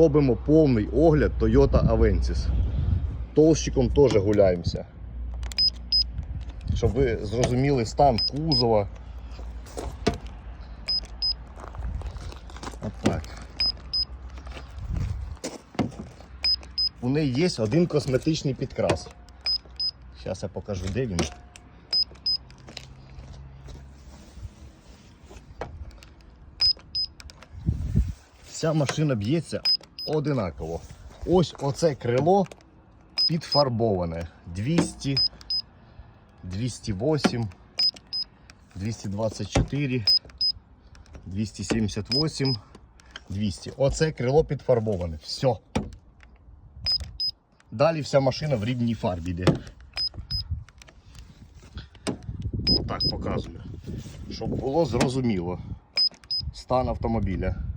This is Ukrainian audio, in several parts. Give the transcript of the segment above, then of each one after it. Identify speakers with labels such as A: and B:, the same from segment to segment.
A: Робимо повний огляд Toyota Avensis. Толщиком теж гуляємося. Щоб ви зрозуміли стан кузова. Отак. У неї є один косметичний підкрас. Зараз я покажу, де він. Вся машина б'ється одинаково. Ось оце крило підфарбоване. 200, 208, 224, 278, 200. Оце крило підфарбоване. Все. Далі вся машина в рідній фарбі йде. Так показую. Щоб було зрозуміло. Стан автомобіля.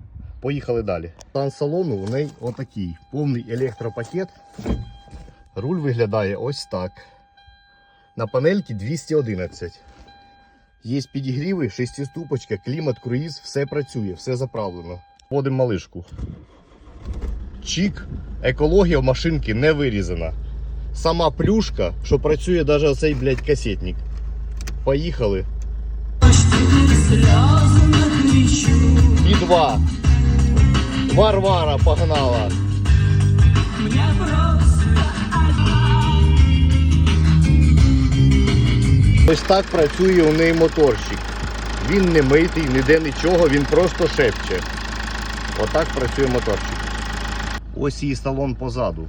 A: Поїхали далі. Стан салону у неї отакий. Повний електропакет. Руль виглядає ось так. На панельці 211. Є підігріви, шестиступочка, клімат, круїз, все працює, все заправлено. Вводимо малишку. Чік, екологія в машинки не вирізана. Сама плюшка, що працює навіть оцей, блядь, касетник. Поїхали. І два. Варвара погнала. Ось так працює у неї моторчик. Він не митий, ніде нічого, він просто шепче. Отак працює моторчик. Ось її салон позаду.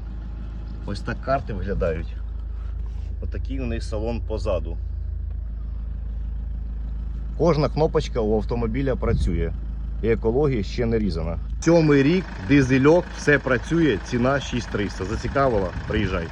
A: Ось так карти виглядають. Отакий у них салон позаду. Кожна кнопочка у автомобіля працює. І екологія ще не різана. Сьомий рік, дизельок, все працює, ціна 6300. Зацікавила? Приїжджай.